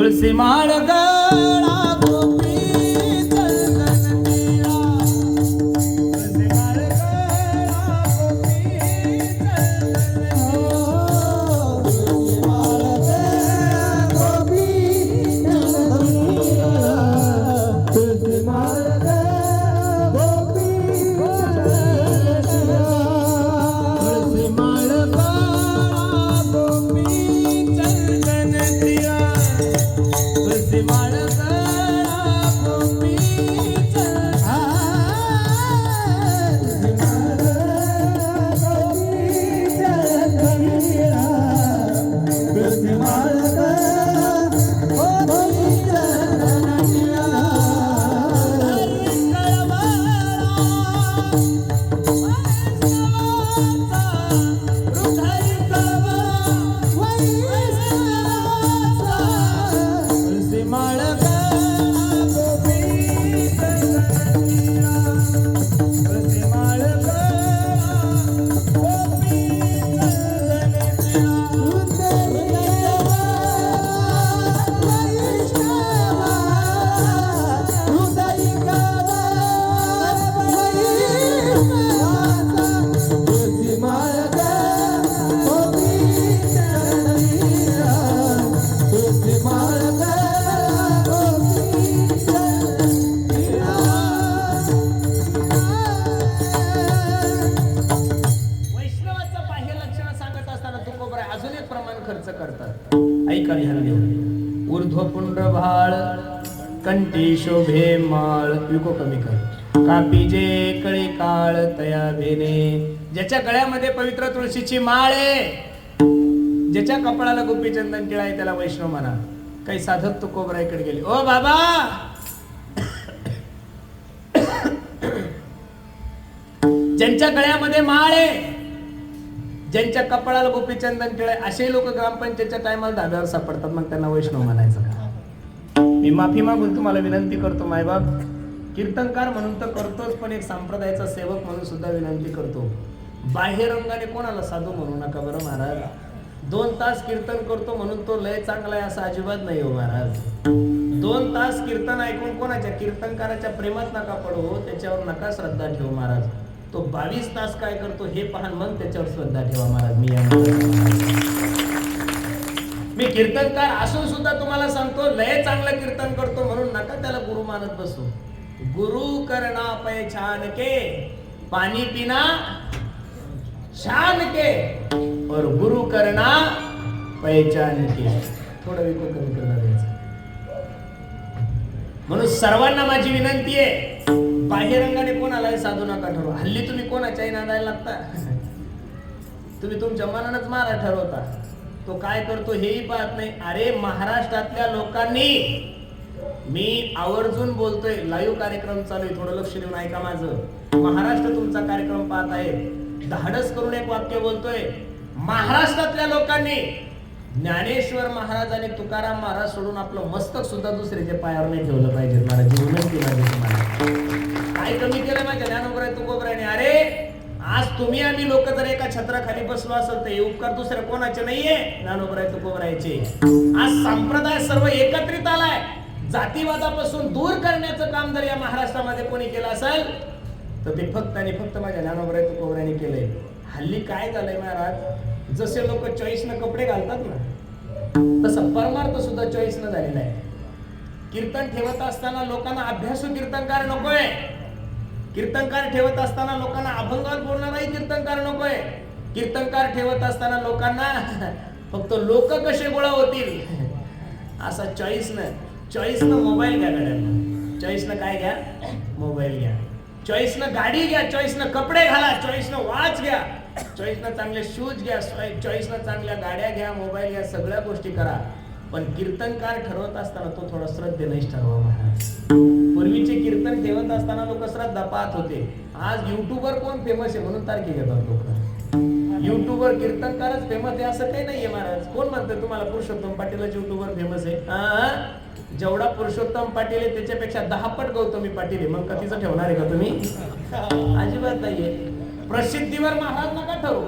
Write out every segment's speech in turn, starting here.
तुळशी माळ तुळशी माळ कंठी शोभे माळ विको कमी कर. कापी जे कळे काळ तया भेने. ज्याच्या गळ्यामध्ये पवित्र तुळशीची माळ आहे. ज्याच्या कपाळाला गोपीचंदन टिळा आहे त्याला वैष्णव म्हणा. काही साधक तुकोबरायकडे गेले. ओ बाबा! ज्यांच्या गळ्यामध्ये माळ आहे ज्यांच्या कपाळाला गोपीचंदन आहे असे लोक ग्रामपंचायतच्या टायमाला धाब्यावर सापडतात. मग त्यांना वैष्णव म्हणायचं. मी माफी मागून तुम्हाला विनंती करतो मायबाप. कीर्तनकार म्हणून तर करतोच पण एक संप्रदायाचा सेवक म्हणून सुद्धा विनंती करतो. बाहेर रंगाने कोणाला साधू म्हणू नका बरं महाराज. दोन तास कीर्तन करतो म्हणून तो लय चांगला आहे असं अजिबात नाही हो महाराज. दोन तास कीर्तन ऐकून कोणाच्या कीर्तनकाराच्या प्रेमात नका पडू हो, त्याच्यावर नका श्रद्धा ठेवू महाराज. तो बावीस तास काय करतो हे पाहण मन त्याच्यावर श्रद्धा ठेवा महाराज मी या मी कीर्तनकार असून सुद्धा तुम्हाला सांगतो लय चांगलं कीर्तन करतो म्हणून नका त्याला गुरु मानत बसू. गुरु करना पैछान के पाणी पिना शान के और गुरु करना पैचान के. थोडं विको कमी करणार म्हणून सर्वांना माझी विनंती आहे बाह्यरंगाने कोणालाही साधू नका ठरवा. हल्ली तुम्ही कोणाच्याही नादायला लागता? तुम्ही तुमच्या मनानच मारा ठरवता. तो काय करतो हेही पाहत नाही. अरे महाराष्ट्रातल्या लोकांनी मी आवर्जून बोलतोय लाईव्ह कार्यक्रम चालू आहे थोडं लक्ष देऊन ऐका माझं. महाराष्ट्र तुमचा कार्यक्रम पाहत आहे. धाडस करून एक वाक्य बोलतोय. महाराष्ट्रातल्या लोकांनी ज्ञानेश्वर महाराज आणि तुकाराम महाराज सोडून आपलं मस्तक सुद्धा दुसऱ्याच्या पायावर नाही ठेवलं पाहिजे महाराज विनंती माझी तुम्हाला. काय कमी केलं माझ्या ज्ञानोबराय तुकोबरायने? अरे आज तुम्ही आम्ही लोक जर एका छत्राखाली बसलो असेल तर हे उपकार दुसरे कोणाचे नाहीये? नानोबराय तुकोबरायचे. आज संप्रदाय सर्व एकत्रित आलाय. जातीवादापासून दूर करण्याचं काम जर या महाराष्ट्रामध्ये कोणी केलं असेल तर ते फक्त आणि फक्त माझ्या नानोबराय तुकोबरायने केलंय. हल्ली काय झालंय महाराज? जसे लोक चॉईसनं कपडे घालतात ना तसं परमार्थ सुद्धा चॉईसनं झालेला आहे. कीर्तन ठेवत असताना लोकांना अभ्यासू कीर्तनकार नकोय. कीर्तनकार ठेवत असताना लोकांना अभंगात बोलणाराही कीर्तनकार नकोय. कीर्तनकार ठेवत असताना लोकांना फक्त लोक कसे गोळा होतील? असा चॉईस न चॉईस न मोबाईल घ्या गाड्यांना चॉईसनं काय घ्या? मोबाईल घ्या. चॉईसनं गाडी घ्या चॉईसनं कपडे घाला चॉईसनं वॉच घ्या. चॉईसनं चांगले शूज घ्या चॉईसनं चांगल्या गाड्या घ्या मोबाईल घ्या सगळ्या गोष्टी करा. पण कीर्तनकार ठरवत असताना तो थोडा श्रद्धेनेच ठरवा महाराज पूर्वीचे कीर्तन ठेवत असताना लोक श्रद्धा पाहत होते. आज युट्यूबर कोण फेमस आहे म्हणून तारखे घेतात लोक. युट्यूबर कीर्तनकारच फेमस आहे असं काही नाहीये महाराज. कोण म्हणतं तुम्हाला पुरुषोत्तम पाटीलच युट्यूबर फेमस आहे? जेवढा पुरुषोत्तम पाटील आहे त्याच्यापेक्षा दहा पट गौतमी पाटील आहे. मग कधीच ठेवणार आहे का तुम्ही? अजिबात नाहीये. प्रसिद्धीवर महाराज नका ठरवू.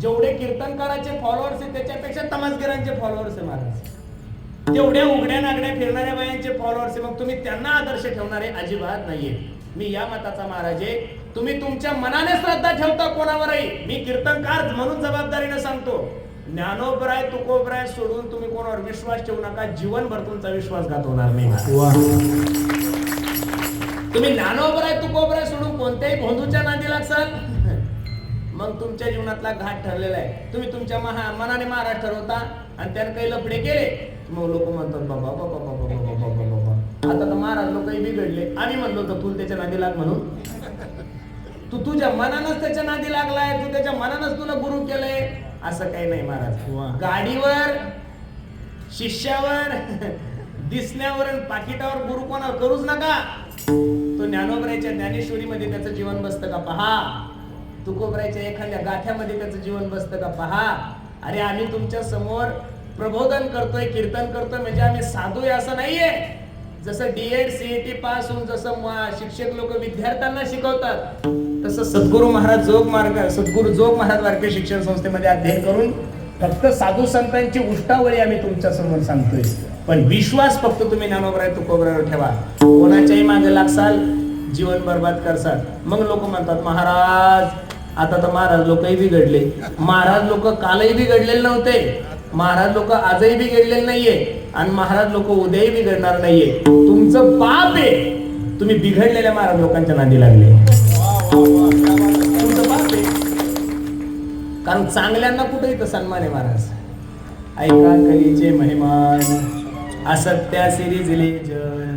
जेवढे कीर्तनकाराचे फॉलोअर्स आहेत त्याच्यापेक्षा तमासगिरांचे फॉलोअर्स आहे महाराज. तेवढ्या उघड्या नागड्या फिरणाऱ्या बायांचे फॉलोअर्स मग तुम्ही त्यांना आदर्श ठेवणारे अजिबात नाहीये. मी या मताचा महाराज आहे तुम्ही तुमच्या मनाने श्रद्धा ठेवता कोणावरही. मी कीर्तनकार म्हणून जबाबदारीने सांगतो ज्ञानोबराय तुकोबराय सोडून तुम्ही कोणावर विश्वास ठेवू नका. जीवनभर तुमचा विश्वासघात होणार नाही तुम्ही ज्ञानोबराय तुकोबराय सोडून कोणत्याही भोंदूच्या नादी लागसाल? मग तुमच्या जीवनातला घाट ठरलेला आहे. तुम्ही तुमच्या महा मनाने महाराज ठरवता आणि त्याने काही लफडे केले. मग लोक म्हणतात बाबा बाबा बाबा बाबा बाबा बाबा आता तर महाराज लोकही बिघडले. आम्ही म्हणलो होतो तू त्याच्या नादी लाग म्हणून. तू तुझ्या मनानच त्याच्या नादी लागलाय. तू त्याच्या मनानच तुला गुरु केलंय. असं काही नाही. महाराज. गाडीवर शिष्यावर दिसण्यावर आणि पाकिटावर गुरु कोणावर करूच नका. तो ज्ञानोबरायच्या ज्ञानेश्वरीमध्ये त्याचं जीवन बसतं का? पहा. तुकोबराच्या एखाद्या गाठ्यामध्ये त्याचं जीवन बसतं का? पहा. अरे आम्ही तुमच्यासमोर प्रबोधन करतोय कीर्तन करतोय म्हणजे आम्ही साधू आहे असं नाहीये. जसं डीएड सीईटी पास होऊन जसं शिक्षक लोक विद्यार्थ्यांना शिकवतात तसं सद्गुरू महाराज जोग मार्ग सद्गुरू जोग महाराज वारकरी शिक्षण संस्थेमध्ये अध्ययन करून फक्त साधू संतांची उष्टावळी आम्ही तुमच्यासमोर सांगतोय. पण विश्वास फक्त तुम्ही ज्ञानोबराय तुकोबरावर ठेवा. कोणाच्याही मागे लागसाल जीवन बर्बाद करसाल. मग लोक म्हणतात महाराज आता तर महाराज लोकही बिघडले. महाराज लोक कालही बिघडलेले नव्हते. महाराज लोक आजही बिघडलेले नाहीये. आणि महाराज लोक उद्याही बिघडणार नाहीये. तुमचं पाप आहे. तुम्ही बिघडलेल्या महाराज लोकांच्या नादी लागले. तुमचं पाप आहे. कारण चांगल्यांना कुठे इथं सन्मान आहे महाराज. ऐका कलीचे मेहमान असत्या सिरीज जिले. जन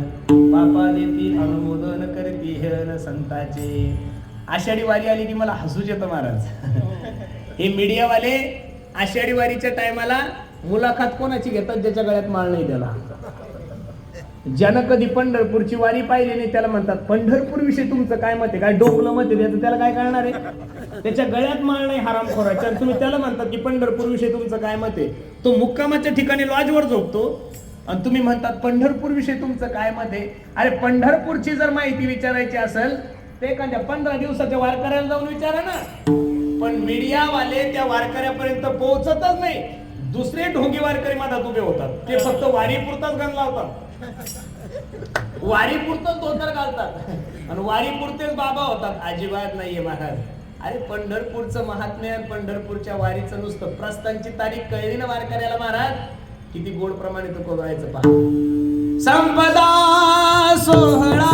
पापा देती अनुमोदन करती हन संताचे. आषाढी वारी आली की मला हसूच येतं महाराज. हे मीडियावाले आषाढी वारीच्या टायमाला मुलाखत कोणाची घेतात ज्याच्या गळ्यात माळ नाही त्याला? ज्यानं कधी पंढरपूरची वारी पाहिली नाही त्याला म्हणतात पंढरपूर विषयी तुमचं काय मत आहे? काय डोकलं मत आहे? त्याला काय कळणार आहे? त्याच्या गळ्यात माळ नाही हरामखोराच्या तुम्ही त्याला म्हणतात की पंढरपूर विषयी तुमचं काय मत आहे? तो मुक्कामाच्या ठिकाणी लॉजवर झोपतो. आणि तुम्ही म्हणतात पंढरपूर विषयी तुमचं काय मत आहे? अरे पंढरपूरची जर माहिती विचारायची असेल ते एखाद्या पंधरा दिवसाच्या वारकऱ्याला जाऊन विचारा ना. पण मीडियावाले त्या वारकऱ्यापर्यंत पोहोचतच नाही. दुसरे ढोंगी वारकरी मधात उभे होतात. ते फक्त वारी पुरताच गण लावतात. वारीपुरतच धोतर घालतात. आणि वारी पुरतेच बाबा होतात. अजिबात नाहीये महाराज. अरे पंढरपूरचं महात्म्य आणि पंढरपूरच्या वारीचं नुसतं प्रस्थानची तारीख कळली ना वारकऱ्याला महाराज? किती गोड प्रमाणे तो करायचं पहा. संपदा सोहळा.